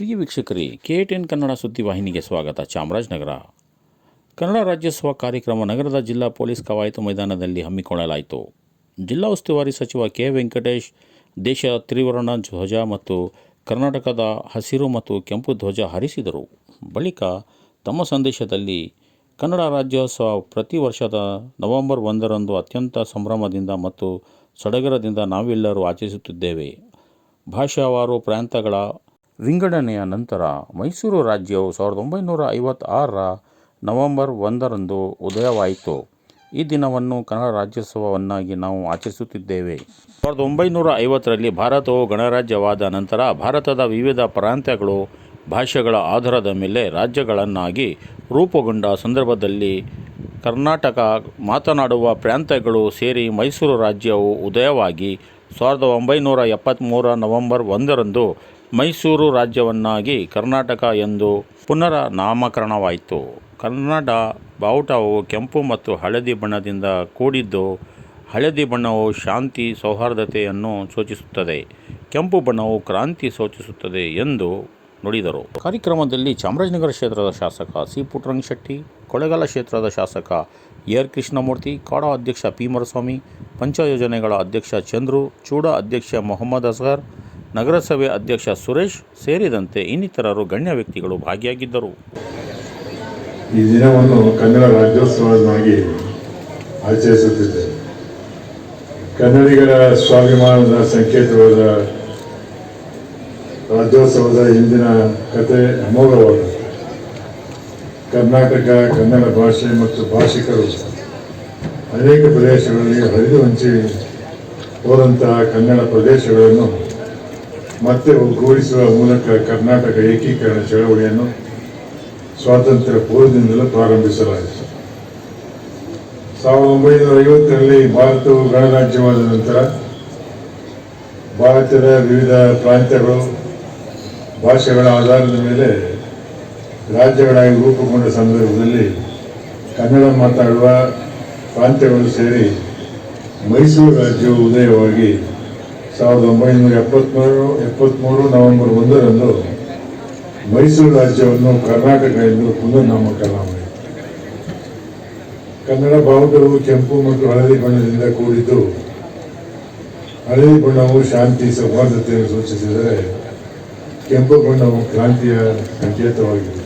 ಪ್ರಿಯ ವೀಕ್ಷಕರೇ, K ten Kannada ಸುದ್ದಿವಾಹಿನಿಗೆ ಸ್ವಾಗತ. ಚಾಮರಾಜನಗರ. ಕನ್ನಡ ರಾಜ್ಯೋತ್ಸವ ಕಾರ್ಯಕ್ರಮ ನಗರದ ಜಿಲ್ಲಾ ಪೊಲೀಸ್ ಕವಾಯತು ಮೈದಾನದಲ್ಲಿ ಹಮ್ಮಿಕೊಳ್ಳಲಾಯಿತು. ಜಿಲ್ಲಾ ಉಸ್ತುವಾರಿ ಸಚಿವ ಕೆ ವೆಂಕಟೇಶ್, ದೇಶ ತ್ರಿವರ್ಣ ಧ್ವಜ ಮತ್ತು ಕರ್ನಾಟಕದ ಹಸಿರು ಮತ್ತು ಕೆಂಪು ಧ್ವಜ ಹರಿಸಿದರು. ಬಳಿಕ ತಮ್ಮ ಸಂದೇಶದಲ್ಲಿ, ಕನ್ನಡ ರಾಜ್ಯೋತ್ಸವ ಪ್ರತಿ ವರ್ಷದ ನವೆಂಬರ್ ಒಂದರಂದು ಅತ್ಯಂತ ಸಂಭ್ರಮದಿಂದ ಮತ್ತು ಸಡಗರದಿಂದ ನಾವೆಲ್ಲರೂ ಆಚರಿಸುತ್ತಿದ್ದೇವೆ. ಭಾಷಾವಾರು ಪ್ರಾಂತಗಳ ವಿಂಗಡಣೆಯ ನಂತರ ಮೈಸೂರು ರಾಜ್ಯವು ಸಾವಿರದ ಒಂಬೈನೂರ ಐವತ್ತಾರರ ನವೆಂಬರ್ ಒಂದರಂದು ಉದಯವಾಯಿತು. ಈ ದಿನವನ್ನು ಕನ್ನಡ ರಾಜ್ಯೋತ್ಸವವನ್ನಾಗಿ ನಾವು ಆಚರಿಸುತ್ತಿದ್ದೇವೆ. ಸಾವಿರದ ಒಂಬೈನೂರ ಐವತ್ತರಲ್ಲಿ ಭಾರತವು ಗಣರಾಜ್ಯವಾದ ನಂತರ ಭಾರತದ ವಿವಿಧ ಪ್ರಾಂತ್ಯಗಳು ಭಾಷೆಗಳ ಆಧಾರದ ಮೇಲೆ ರಾಜ್ಯಗಳನ್ನಾಗಿ ರೂಪುಗೊಂಡ ಸಂದರ್ಭದಲ್ಲಿ ಕರ್ನಾಟಕ ಮಾತನಾಡುವ ಪ್ರಾಂತ್ಯಗಳು ಸೇರಿ ಮೈಸೂರು ರಾಜ್ಯವು ಉದಯವಾಗಿ ಸಾವಿರದ ಒಂಬೈನೂರ ಎಪ್ಪತ್ತ್ಮೂರ ನವೆಂಬರ್ ಒಂದರಂದು ಮೈಸೂರು ರಾಜ್ಯವನ್ನಾಗಿ ಕರ್ನಾಟಕ ಎಂದು ಪುನರ ನಾಮಕರಣವಾಯಿತು. ಕನ್ನಡ ಬಾವುಟವು ಕೆಂಪು ಮತ್ತು ಹಳದಿ ಬಣ್ಣದಿಂದ ಕೂಡಿದ್ದು, ಹಳದಿ ಬಣ್ಣವು ಶಾಂತಿ, ಸೌಹಾರ್ದತೆಯನ್ನು ಸೂಚಿಸುತ್ತದೆ, ಕೆಂಪು ಬಣ್ಣವು ಕ್ರಾಂತಿ ಸೂಚಿಸುತ್ತದೆ ಎಂದು ನುಡಿದರು. ಕಾರ್ಯಕ್ರಮದಲ್ಲಿ ಚಾಮರಾಜನಗರ ಕ್ಷೇತ್ರದ ಶಾಸಕ ಸಿ ಪುಟ್ಟರಂಗ ಶೆಟ್ಟಿ ಕೊಳೆಗಾಲ ಕ್ಷೇತ್ರದ ಶಾಸಕ ಎರ್ ಕೃಷ್ಣಮೂರ್ತಿ, ಕಾಡ ಅಧ್ಯಕ್ಷ ಪಿ ಮರಸ್ವಾಮಿ ಪಂಚ ಯೋಜನೆಗಳ ಅಧ್ಯಕ್ಷ ಚಂದ್ರು, ಚೂಡ ಅಧ್ಯಕ್ಷ ಮೊಹಮ್ಮದ್ ಅಸ್ಗರ್ ನಗರಸಭೆ ಅಧ್ಯಕ್ಷ ಸುರೇಶ್ ಸೇರಿದಂತೆ ಇನ್ನಿತರರು ಗಣ್ಯ ವ್ಯಕ್ತಿಗಳು ಭಾಗಿಯಾಗಿದ್ದರು. ಈ ದಿನವನ್ನು ಕನ್ನಡ ರಾಜ್ಯೋತ್ಸವವಾಗಿ ಆಚರಿಸುತ್ತಿದ್ದೆ ಕನ್ನಡಿಗರ ಸ್ವಾಭಿಮಾನದ ಸಂಕೇತವಾದ ರಾಜ್ಯೋತ್ಸವದ ಹಿಂದಿನ ಕತೆ ಅಮೋಘವಾದ. ಕರ್ನಾಟಕ, ಕನ್ನಡ ಭಾಷೆ ಮತ್ತು ಭಾಷಿಕರು ಅನೇಕ ಪ್ರದೇಶಗಳಲ್ಲಿ ಹರಿದು ಹಂಚಿ ಹೋದಂತಹ ಕನ್ನಡ ಪ್ರದೇಶಗಳನ್ನು ಮತ್ತೆ ಒಗ್ಗೂಡಿಸುವ ಮೂಲಕ ಕರ್ನಾಟಕ ಏಕೀಕರಣ ಚಳವಳಿಯನ್ನು ಸ್ವಾತಂತ್ರ್ಯ ಪೂರ್ವದಿಂದಲೂ ಪ್ರಾರಂಭಿಸಲಾಯಿತು. ಸಾವಿರದ ಒಂಬೈನೂರ ಐವತ್ತರಲ್ಲಿ ಭಾರತವು ಗಣರಾಜ್ಯವಾದ ನಂತರ ಭಾರತದ ವಿವಿಧ ಪ್ರಾಂತ್ಯಗಳು ಭಾಷೆಗಳ ಆಧಾರದ ಮೇಲೆ ರಾಜ್ಯಗಳಾಗಿ ರೂಪುಗೊಂಡ ಸಂದರ್ಭದಲ್ಲಿ ಕನ್ನಡ ಮಾತಾಡುವ ಪ್ರಾಂತ್ಯಗಳು ಸೇರಿ ಮೈಸೂರು ರಾಜ್ಯವು ಉದಯವಾಗಿ ಸಾವಿರದ ಒಂಬೈನೂರ ಎಪ್ಪತ್ತ್ಮೂರು ಎಪ್ಪತ್ತ್ಮೂರು ನವೆಂಬರ್ ಒಂದರಂದು ಮೈಸೂರು ರಾಜ್ಯವನ್ನು ಕರ್ನಾಟಕ ಎಂದು ಪುನರ್ ನಾಮಕರಣ ಮಾಡಿತು. ಕನ್ನಡ ಬಾವುಟವು ಕೆಂಪು ಮತ್ತು ಹಳದಿ ಬಣ್ಣದಿಂದ ಕೂಡಿದ್ದು, ಹಳದಿ ಬಣ್ಣವು ಶಾಂತಿ, ಸೌಹಾರ್ದತೆಯನ್ನು ಸೂಚಿಸಿದರೆ ಕೆಂಪು ಬಣ್ಣವು ಕ್ರಾಂತಿಯ ಸಂಕೇತವಾಗಿದೆ.